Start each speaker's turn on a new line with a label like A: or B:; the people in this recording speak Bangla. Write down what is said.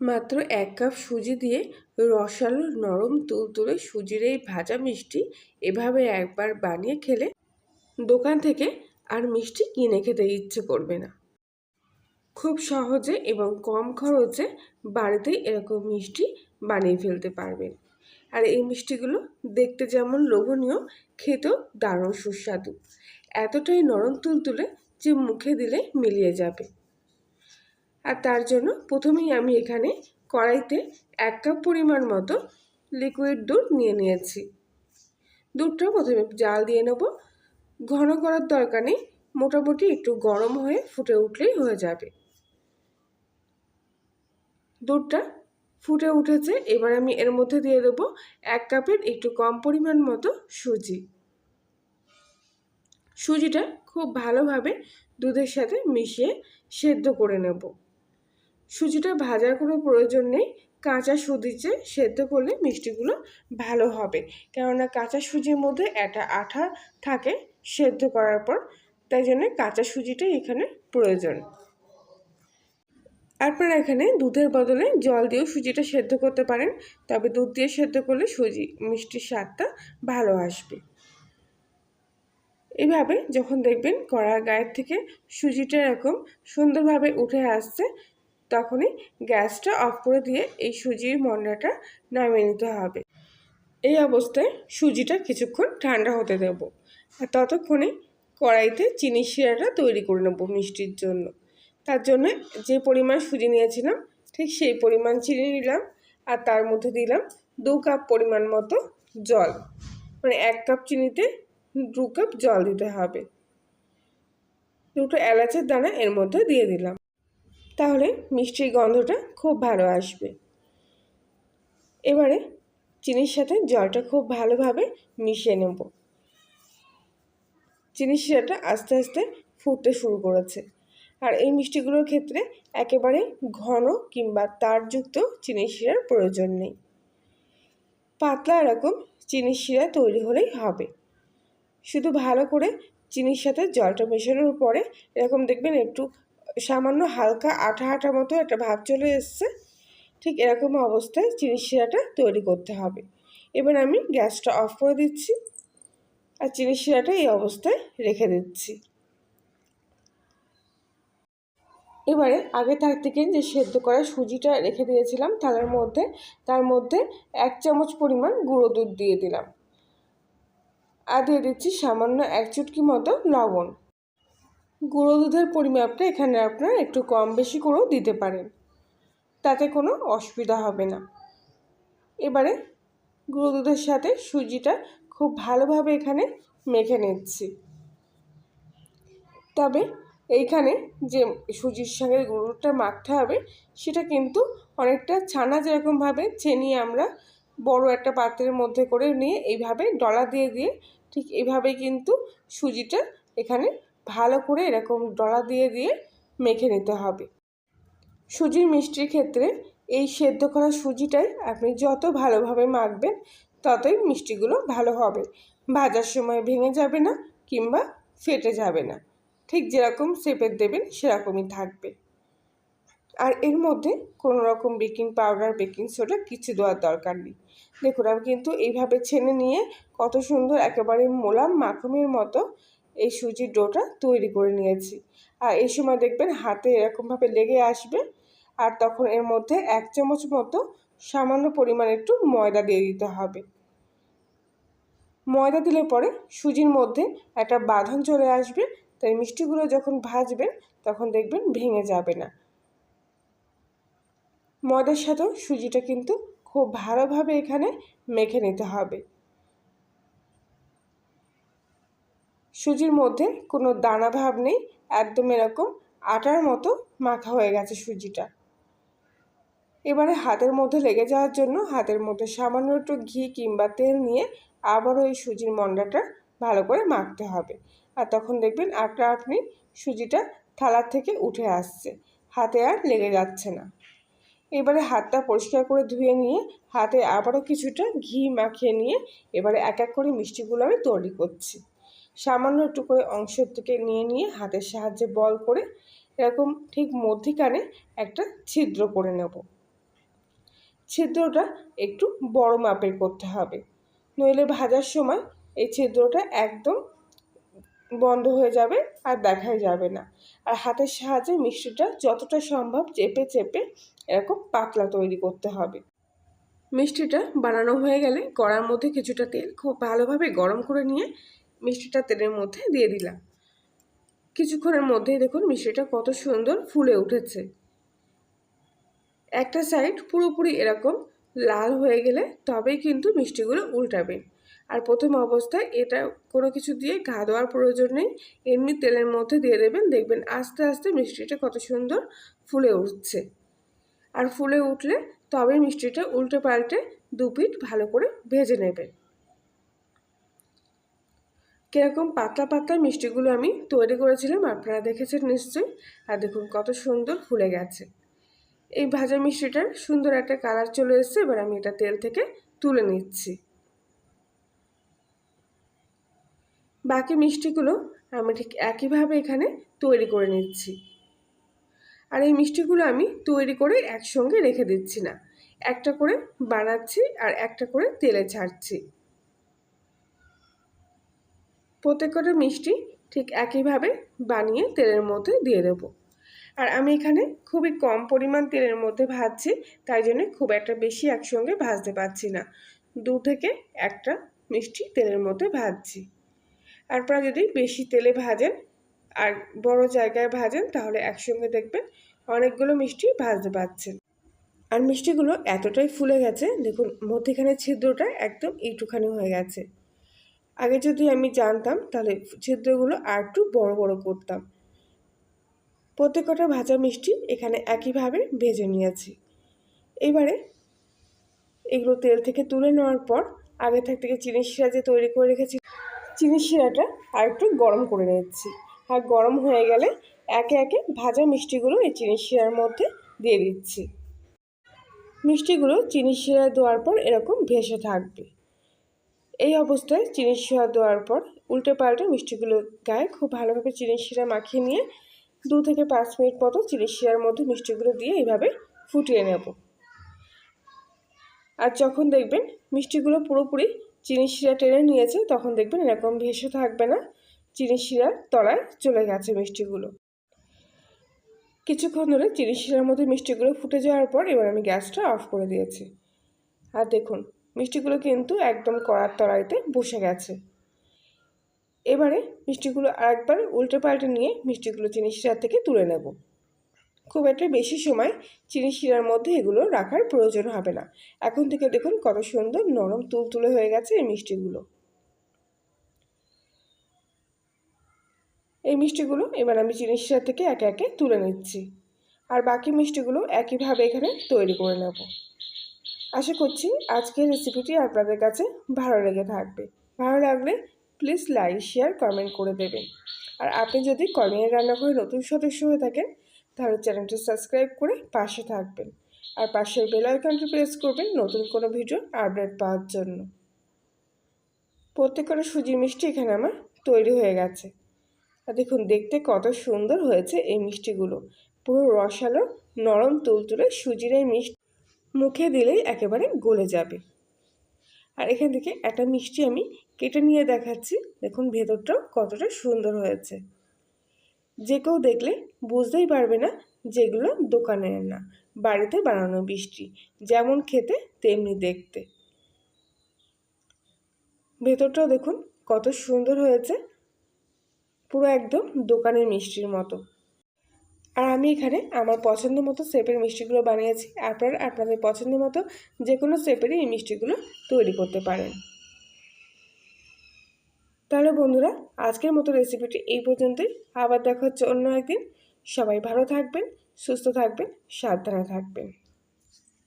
A: মাত্র এক কাপ সুজি দিয়ে রসালো নরম তুলতুলে সুজির এই ভাজা মিষ্টি এভাবে একবার বানিয়ে খেলে দোকান থেকে আর মিষ্টি কিনে খেতে ইচ্ছে করবে না। খুব সহজে এবং কম খরচে বাড়িতেই এরকম মিষ্টি বানিয়ে ফেলতে পারবেন। আর এই মিষ্টিগুলো দেখতে যেমন লোভনীয়, খেতেও দারুণ সুস্বাদু। এতটাই নরম তুলতুলে যে মুখে দিলে মিলিয়ে যাবে। আর তার জন্য প্রথমেই আমি এখানে কড়াইতে এক কাপ পরিমাণ মতো লিকুইড দুধ নিয়ে নিয়েছি। দুধটা প্রথমে জাল দিয়ে নেব। ঘন করার দরকার নেই, মোটামুটি একটু গরম হয়ে ফুটে উঠলেই হয়ে যাবে। দুধটা ফুটে উঠেছে, এবার আমি এর মধ্যে দিয়ে দেবো এক কাপের একটু কম পরিমাণ মতো সুজি। সুজিটা খুব ভালোভাবে দুধের সাথে মিশিয়ে সেদ্ধ করে নেব। সুজিটা ভাজার কোনো প্রয়োজন নেই। কাঁচা সুজিতে সেদ্ধ করলে মিষ্টিগুলো ভালো হবে। কেননা কাঁচা সুজির মধ্যে একটা আঠা থাকে সেদ্ধ করার পর, তাই জন্য কাঁচা সুজিটাই এখানে প্রয়োজন। আপনারা এখানে দুধের বদলে জল দিয়েও সুজিটা সেদ্ধ করতে পারেন। তবে দুধ দিয়ে সেদ্ধ করলে সুজি মিষ্টির স্বাদটা ভালো আসবে। এভাবে যখন দেখবেন কড়ার গায়ের থেকে সুজিটা এরকম সুন্দরভাবে উঠে আসছে তখনই গ্যাসটা অফ করে দিয়ে এই সুজির মন্ডাটা নামিয়ে নিতে হবে। এই অবস্থায় সুজিটা কিছুক্ষণ ঠান্ডা হতে দেব আর ততক্ষণে কড়াইতে চিনি শিরাটা তৈরি করে নেব মিষ্টির জন্য। তার জন্য যে পরিমাণ সুজি নিয়েছিলাম, ঠিক সেই পরিমাণ চিনি নিলাম আর তার মধ্যে দিলাম দু কাপ পরিমাণ মতো জল। মানে এক কাপ চিনিতে দু কাপ জল দিতে হবে। দুটো এলাচের দানা এর মধ্যে দিয়ে দিলাম। তাহলে মিষ্টির গন্ধটা খুব ভালো আসবে। এবারে চিনির সাথে জলটা খুব ভালোভাবে মিশিয়ে নেব। চিনির শিরাটা আস্তে আস্তে ফুটতে শুরু করেছে। আর এই মিষ্টিগুলোর ক্ষেত্রে একেবারে ঘন কিংবা তারযুক্ত চিনি শিরার প্রয়োজন নেই। পাতলা এরকম চিনি শিরা তৈরি হলেই হবে। শুধু ভালো করে চিনির সাথে জলটা মেশানোর পরে এরকম দেখবেন একটু সামান্য হালকা আঠা আঠা মতো একটা ভাব চলে এসছে। ঠিক এরকম অবস্থায় চিনি শিরাটা তৈরি করতে হবে। এবার আমি গ্যাসটা অফ করে দিচ্ছি আর চিনি শিরাটা এই অবস্থায় রেখে দিচ্ছি। এবারে আগে থাক থেকে যে সেদ্ধ করা সুজিটা রেখে দিয়েছিলাম থালার মধ্যে, তার মধ্যে এক চামচ পরিমাণ গুঁড়ো দুধ দিয়ে দিলাম। আর দিয়ে দিচ্ছি সামান্য এক চুটকি মতো লবণ। গুঁড়ো দুধের পরিমাপটা এখানে আপনারা একটু কম বেশি করেও দিতে পারেন। তাতে কোনো অসুবিধা হবে না। এবারে গুঁড়ো দুধের সাথে সুজিটা খুব ভালোভাবে এখানে মেখে নিচ্ছি। তবে এইখানে যে সুজির সঙ্গে গুঁড়োটা মাখতে হবে, সেটা কিন্তু অনেকটা ছানা যেরকমভাবে চেনি আমরা বড় একটা পাত্রের মধ্যে করে নিয়ে এইভাবে ডলা দিয়ে দিয়ে ঠিক এইভাবে কিন্তু সুজিটা এখানে ভালো করে এরকম ডলা দিয়ে দিয়ে মেখে নিতে হবে। সুজির মিষ্টির ক্ষেত্রে এই সেদ্ধ করা সুজিটাই আপনি যত ভালোভাবে মাখবেন, ততই মিষ্টিগুলো ভালো হবে। ভাজার সময় ভেঙে যাবে না কিংবা ফেটে যাবে না। ঠিক যেরকম শেপের দেবেন, সেরকমই থাকবে। আর এর মধ্যে কোনো রকম বেকিং পাউডার, বেকিং সোডা কিছু দেওয়ার দরকার নেই। দেখুন, আমি কিন্তু এইভাবে ছেনে নিয়ে কত সুন্দর একেবারে মোলাম মাখমের মতো এই সুজির ডোটা তৈরি করে নিয়েছি। আর এই সময় দেখবেন হাতে এরকমভাবে লেগে আসবে। আর তখন এর মধ্যে এক চামচ মতো সামান্য পরিমাণে একটু ময়দা দিয়ে দিতে হবে। ময়দা দিলে পরে সুজির মধ্যে একটা বাঁধন চলে আসবে। তাই মিষ্টিগুলো যখন ভাজবেন তখন দেখবেন ভেঙে যাবে না। ময়দার সাথেও সুজিটা কিন্তু খুব ভালোভাবে এখানে মেখে নিতে হবে। সুজির মধ্যে কোনো দানা ভাব নেই, একদম এরকম আটার মতো মাখা হয়ে গেছে সুজিটা। এবারে হাতের মধ্যে লেগে যাওয়ার জন্য হাতের মধ্যে সামান্য একটু ঘি কিংবা তেল নিয়ে আবারও এই সুজির মন্ডাটা ভালো করে মাখতে হবে। আর তখন দেখবেন আপনা আপনি সুজিটা থালার থেকে উঠে আসছে, হাতে আর লেগে যাচ্ছে না। এবারে হাতটা পরিষ্কার করে ধুয়ে নিয়ে হাতে আবারও কিছুটা ঘি মাখিয়ে নিয়ে এবারে এক এক করে মিষ্টিগুলো আমি তৈরি করছি। সামান্য একটু করে অংশ থেকে নিয়ে নিয়ে হাতের সাহায্যে বল করে এরকম ঠিক মধ্যিখানে একটা ছিদ্র করে নেব। ছিদ্রটা একটু বড় মাপের করতে হবে। নইলে ভাজার সময় এই ছিদ্রটা একদম বন্ধ হয়ে যাবে আর দেখাই যাবে না। আর হাতের সাহায্যে মিষ্টিটা যতটা সম্ভব চেপে চেপে এরকম পাতলা তৈরি করতে হবে। মিষ্টিটা বানানো হয়ে গেলে কড়ার মধ্যে কিছুটা তেল খুব ভালোভাবে গরম করে নিয়ে মিষ্টিটা তেলের মধ্যে দিয়ে দিলাম। কিছুক্ষণের মধ্যেই দেখুন মিষ্টিটা কত সুন্দর ফুলে উঠেছে। একটা সাইড পুরোপুরি এরকম লাল হয়ে গেলে তবেই কিন্তু মিষ্টিগুলো উল্টাবেন আর প্রথম অবস্থায় এটা কোনো কিছু দিয়ে ঘা দেওয়ার প্রয়োজন নেই, এমনি তেলের মধ্যে দিয়ে দেবেন, দেখবেন আস্তে আস্তে মিষ্টিটা কত সুন্দর ফুলে উঠছে। আর ফুলে উঠলে তবে মিষ্টিটা উল্টে পাল্টে দু পিঠ ভালো করে ভেজে নেবেন। কীরকম পাতলা পাতলা মিষ্টিগুলো আমি তৈরি করেছিলাম, আপনারা দেখেছেন নিশ্চয়ই। আর দেখুন কত সুন্দর ফুলে গেছে। এই ভাজা মিষ্টিটার সুন্দর একটা কালার চলে এসছে, এবার আমি এটা তেল থেকে তুলে নিচ্ছি। বাকি মিষ্টিগুলো আমি ঠিক একইভাবে এখানে তৈরি করে নিচ্ছি। আর এই মিষ্টিগুলো আমি তৈরি করে একসঙ্গে রেখে দিচ্ছি না। একটা করে বানাচ্ছি আর একটা করে তেলে ছাড়ছি। প্রত্যেকটা মিষ্টি ঠিক একইভাবে বানিয়ে তেলের মধ্যে দিয়ে দেবো। আর আমি এখানে খুবই কম পরিমাণ তেলের মধ্যে ভাজছি, তাই জন্য খুব একটা বেশি একসঙ্গে ভাজতে পারছি না। দু থেকে একটা মিষ্টি তেলের মধ্যে ভাজছি। আর আপনারা যদি বেশি তেলে ভাজেন আর বড় জায়গায় ভাজেন, তাহলে একসঙ্গে দেখবেন অনেকগুলো মিষ্টি ভাজতে পারছেন। আর মিষ্টিগুলো এতটাই ফুলে গেছে, দেখুন মধ্যেখানে ছিদ্রটা একদম একটুখানি হয়ে গেছে। আগে যদি আমি জানতাম, তাহলে ছিদ্রগুলো আর একটু বড় বড় করতাম। প্রত্যেকটা ভাজা মিষ্টি এখানে একইভাবে ভেজে নিয়েছি। এবারে এগুলো তেল থেকে তুলে নেওয়ার পর, আগে থাক থেকে চিনি শিরা যে তৈরি করে রেখেছি। চিনি শিরাটা আর একটু গরম করে নিচ্ছি আর গরম হয়ে গেলে একে একে ভাজা মিষ্টিগুলো এই চিনি শিরার মধ্যে দিয়ে দিচ্ছি। মিষ্টিগুলো চিনি শিরা দেওয়ার পর এরকম ভেসে থাকবে। এই অবস্থায় চিনি শিরা দেওয়ার পর উল্টে পাল্টে মিষ্টিগুলো গায়ে খুব ভালোভাবে চিনি শিরা মাখিয়ে নিয়ে দু থেকে পাঁচ মিনিট মতো চিনি শিরার মধ্যে মিষ্টিগুলো দিয়ে এইভাবে ফুটিয়ে নেব। আর যখন দেখবেন মিষ্টিগুলো পুরোপুরি চিনি শিরা টেনে নিয়েছে, তখন দেখবেন এরকম ভেসে থাকবে না। চিনি শিরার তলায় চলে গেছে মিষ্টিগুলো। কিছুক্ষণ ধরে চিনি শিরার মধ্যে মিষ্টিগুলো ফুটে যাওয়ার পর এবার আমি গ্যাসটা অফ করে দিয়েছি। আর দেখুন মিষ্টিগুলো কিন্তু একদম কড়ার তলাইতে বসে গেছে। এবারে মিষ্টিগুলো আরেকবার উল্টে পাল্টে নিয়ে মিষ্টিগুলো চিনি শিরার থেকে তুলে নেব। খুব একটা বেশি সময় চিনি শিরার মধ্যে এগুলো রাখার প্রয়োজন হবে না। এখন থেকে দেখুন কত সুন্দর নরম তুলতুলে হয়ে গেছে এই মিষ্টিগুলো। এই মিষ্টিগুলো এবার আমি চিনি শিরা থেকে একে একে তুলে নিচ্ছি। আর বাকি মিষ্টিগুলো একইভাবে এখানে তৈরি করে নেব। আশা করছি আজকের রেসিপিটি আপনাদের কাছে ভালো লেগে থাকবে। ভালো লাগলে প্লিজ লাইক শেয়ার কমেন্ট করে দেবেন। আর আপনি যদি কর্মের রান্নাঘরে নতুন সদস্য হয়ে থাকেন, তাহলে চ্যানেলটি সাবস্ক্রাইব করে পাশে থাকবেন। আর পাশের বেল আইকনটি প্রেস করবেন নতুন কোনো ভিডিও আপডেট পাওয়ার জন্য। প্রত্যেকটা সুজি মিষ্টি এখানে আমার তৈরি হয়ে গেছে। আর দেখুন, দেখতে কত সুন্দর হয়েছে এই মিষ্টিগুলো। পুরো রসালো, নরম, তুলতুলে সুজির এই মিষ্টি মুখে দিলেই একেবারে গলে যাবে। আর এখান থেকে একটা মিষ্টি আমি কেটে নিয়ে দেখাচ্ছি। দেখুন ভেতরটাও কতটা সুন্দর হয়েছে। যে কেউ দেখলে বুঝতেই পারবে না যেগুলো দোকানের না, বাড়িতে বানানো মিষ্টি, যেমন খেতে তেমনি দেখতে। ভেতরটাও দেখুন কত সুন্দর হয়েছে। পুরো একদম দোকানের মিষ্টির মতো। আর আমি এখানে আমার পছন্দ মতো শেপের মিষ্টিগুলো বানিয়েছি। আপনারা আপনাদের পছন্দ মতো যে কোনো শেপেরই এই মিষ্টিগুলো তৈরি করতে পারেন। তাহলে বন্ধুরা, আজকের মতো রেসিপিটি এই পর্যন্তই। আবার দেখা হচ্ছে অন্য একদিন। সবাই ভালো থাকবেন, সুস্থ থাকবেন, সাবধানে থাকবেন।